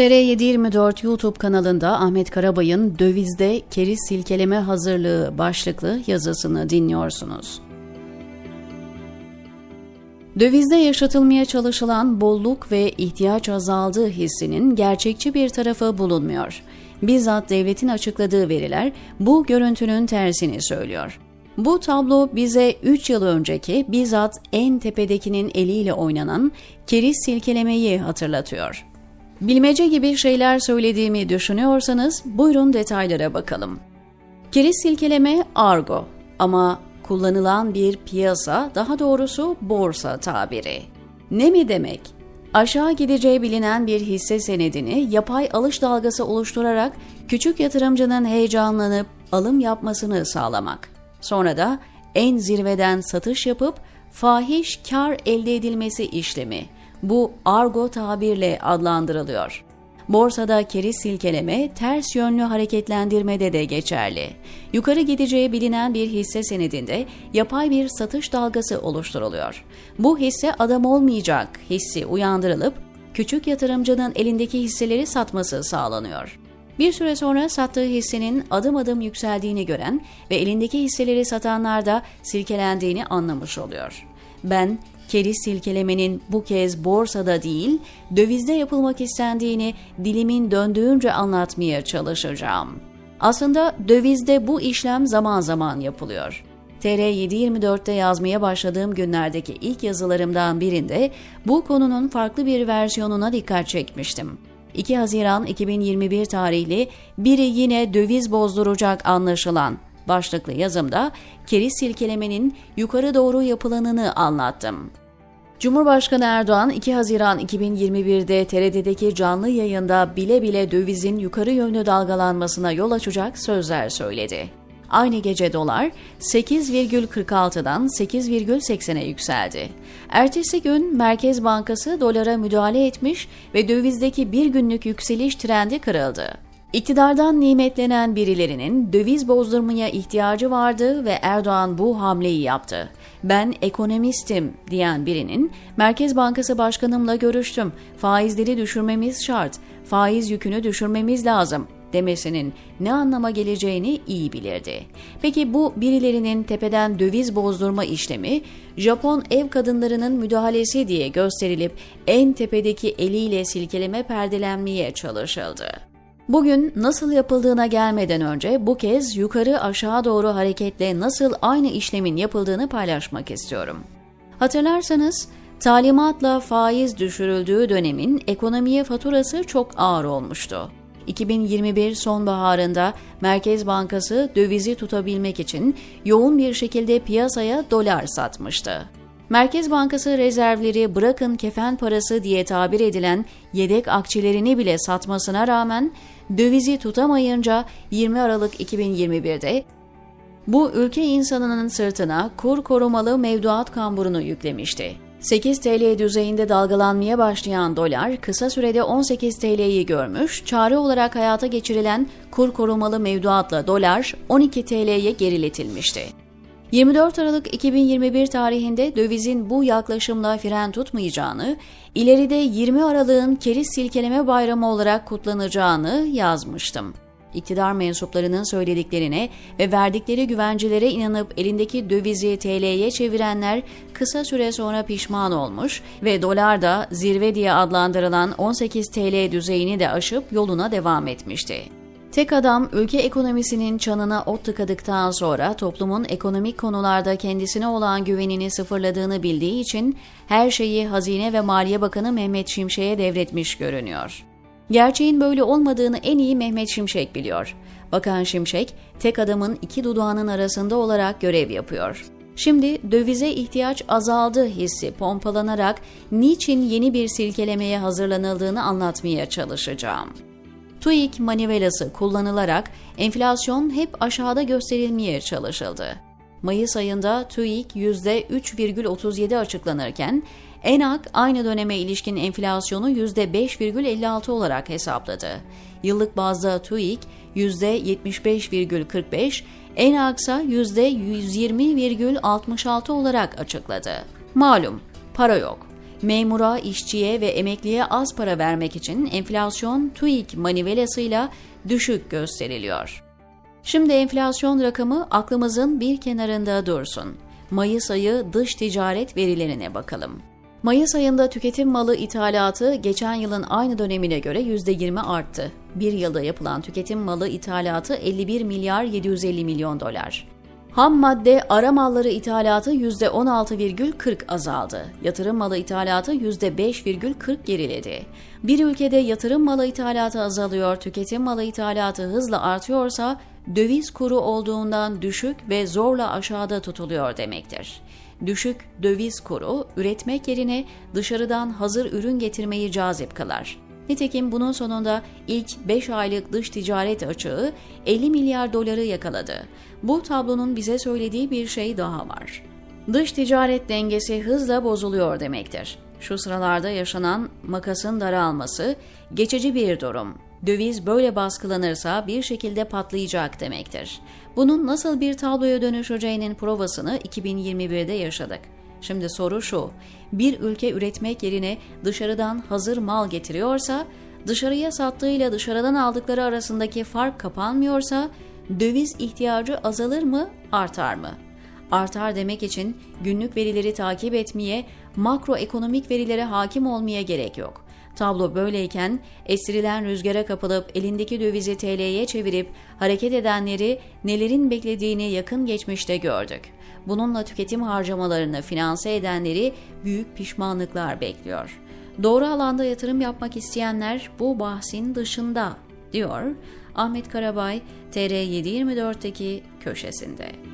TR724 YouTube kanalında Ahmet Karabay'ın Dövizde Keriz Silkeleme Hazırlığı başlıklı yazısını dinliyorsunuz. Dövizde yaşatılmaya çalışılan bolluk ve ihtiyaç azaldığı hissinin gerçekçi bir tarafı bulunmuyor. Bizzat devletin açıkladığı veriler bu görüntünün tersini söylüyor. Bu tablo bize 3 yıl önceki bizzat en tepedekinin eliyle oynanan keriz silkelemeyi hatırlatıyor. Bilmece gibi şeyler söylediğimi düşünüyorsanız buyurun detaylara bakalım. Keriz silkeleme argo ama kullanılan bir piyasa, daha doğrusu borsa tabiri. Ne mi demek? Aşağı gideceği bilinen bir hisse senedini yapay alış dalgası oluşturarak küçük yatırımcının heyecanlanıp alım yapmasını sağlamak. Sonra da en zirveden satış yapıp fahiş kar elde edilmesi işlemi. Bu argo tabirle adlandırılıyor. Borsada keriz silkeleme ters yönlü hareketlendirmede de geçerli. Yukarı gideceği bilinen bir hisse senedinde yapay bir satış dalgası oluşturuluyor. Bu hisse adam olmayacak hissi uyandırılıp küçük yatırımcının elindeki hisseleri satması sağlanıyor. Bir süre sonra sattığı hissenin adım adım yükseldiğini gören ve elindeki hisseleri satanlar da silkelendiğini anlamış oluyor. Ben keriz silkelemenin bu kez borsada değil, dövizde yapılmak istendiğini dilimin döndüğünce anlatmaya çalışacağım. Aslında dövizde bu işlem zaman zaman yapılıyor. TR724'te yazmaya başladığım günlerdeki ilk yazılarımdan birinde bu konunun farklı bir versiyonuna dikkat çekmiştim. 2 Haziran 2021 tarihli biri yine döviz bozduracak anlaşılan başlıklı yazımda keriz silkelemenin yukarı doğru yapılanını anlattım. Cumhurbaşkanı Erdoğan 2 Haziran 2021'de TRT'deki canlı yayında bile bile dövizin yukarı yönlü dalgalanmasına yol açacak sözler söyledi. Aynı gece dolar 8,46'dan 8,80'e yükseldi. Ertesi gün Merkez Bankası dolara müdahale etmiş ve dövizdeki bir günlük yükseliş trendi kırıldı. İktidardan nimetlenen birilerinin döviz bozdurmaya ihtiyacı vardı ve Erdoğan bu hamleyi yaptı. Ben ekonomistim diyen birinin Merkez Bankası Başkanımla görüştüm. Faizleri düşürmemiz şart. Faiz yükünü düşürmemiz lazım demesinin ne anlama geleceğini iyi bilirdi. Peki bu birilerinin tepeden döviz bozdurma işlemi Japon ev kadınlarının müdahalesi diye gösterilip en tepedeki eliyle silkeleme perdelenmeye çalışıldı. Bugün nasıl yapıldığına gelmeden önce bu kez yukarı aşağı doğru hareketle nasıl aynı işlemin yapıldığını paylaşmak istiyorum. Hatırlarsanız talimatla faiz düşürüldüğü dönemin ekonomiye faturası çok ağır olmuştu. 2021 sonbaharında Merkez Bankası dövizi tutabilmek için yoğun bir şekilde piyasaya dolar satmıştı. Merkez Bankası rezervleri bırakın kefen parası diye tabir edilen yedek akçelerini bile satmasına rağmen dövizi tutamayınca 20 Aralık 2021'de bu ülke insanının sırtına kur korumalı mevduat kamburunu yüklemişti. 8 TL düzeyinde dalgalanmaya başlayan dolar kısa sürede 18 TL'yi görmüş, çare olarak hayata geçirilen kur korumalı mevduatla dolar 12 TL'ye geriletilmişti. 24 Aralık 2021 tarihinde dövizin bu yaklaşımla fren tutmayacağını, ileride 20 Aralık'ın keriz silkeleme bayramı olarak kutlanacağını yazmıştım. İktidar mensuplarının söylediklerine ve verdikleri güvencelere inanıp elindeki dövizi TL'ye çevirenler kısa süre sonra pişman olmuş ve dolar da zirve diye adlandırılan 18 TL düzeyini de aşıp yoluna devam etmişti. Tek adam ülke ekonomisinin çanına ot tıkadıktan sonra toplumun ekonomik konularda kendisine olan güvenini sıfırladığını bildiği için her şeyi Hazine ve Maliye Bakanı Mehmet Şimşek'e devretmiş görünüyor. Gerçeğin böyle olmadığını en iyi Mehmet Şimşek biliyor. Bakan Şimşek, tek adamın iki dudağının arasında olarak görev yapıyor. Şimdi dövize ihtiyaç azaldı hissi pompalanarak niçin yeni bir silkelemeye hazırlanıldığını anlatmaya çalışacağım. TÜİK manivelası kullanılarak enflasyon hep aşağıda gösterilmeye çalışıldı. Mayıs ayında TÜİK %3,37 açıklanırken ENAK aynı döneme ilişkin enflasyonu %5,56 olarak hesapladı. Yıllık bazda TÜİK %75,45, ENAK ise %120,66 olarak açıkladı. Malum, para yok. Memura, işçiye ve emekliye az para vermek için enflasyon TÜİK manivelasıyla düşük gösteriliyor. Şimdi enflasyon rakamı aklımızın bir kenarında dursun. Mayıs ayı dış ticaret verilerine bakalım. Mayıs ayında tüketim malı ithalatı geçen yılın aynı dönemine göre %20 arttı. Bir yılda yapılan tüketim malı ithalatı 51 milyar 750 milyon dolar. Ham madde ara malları ithalatı %16,40 azaldı. Yatırım malı ithalatı %5,40 geriledi. Bir ülkede yatırım malı ithalatı azalıyor, tüketim malı ithalatı hızla artıyorsa döviz kuru olduğundan düşük ve zorla aşağıda tutuluyor demektir. Düşük döviz kuru üretmek yerine dışarıdan hazır ürün getirmeyi cazip kılar. Nitekim bunun sonunda ilk 5 aylık dış ticaret açığı 50 milyar doları yakaladı. Bu tablonun bize söylediği bir şey daha var. Dış ticaret dengesi hızla bozuluyor demektir. Şu sıralarda yaşanan makasın daralması geçici bir durum. Döviz böyle baskılanırsa bir şekilde patlayacak demektir. Bunun nasıl bir tabloya dönüşeceğinin provasını 2021'de yaşadık. Şimdi soru şu, bir ülke üretmek yerine dışarıdan hazır mal getiriyorsa, dışarıya sattığıyla dışarıdan aldıkları arasındaki fark kapanmıyorsa, döviz ihtiyacı azalır mı, artar mı? Artar demek için günlük verileri takip etmeye, makroekonomik verilere hakim olmaya gerek yok. Tablo böyleyken estirilen rüzgara kapılıp elindeki dövizi TL'ye çevirip hareket edenleri nelerin beklediğini yakın geçmişte gördük. Bununla tüketim harcamalarını finanse edenleri büyük pişmanlıklar bekliyor. Doğru alanda yatırım yapmak isteyenler bu bahsin dışında, diyor Ahmet Karabay TR724'teki köşesinde.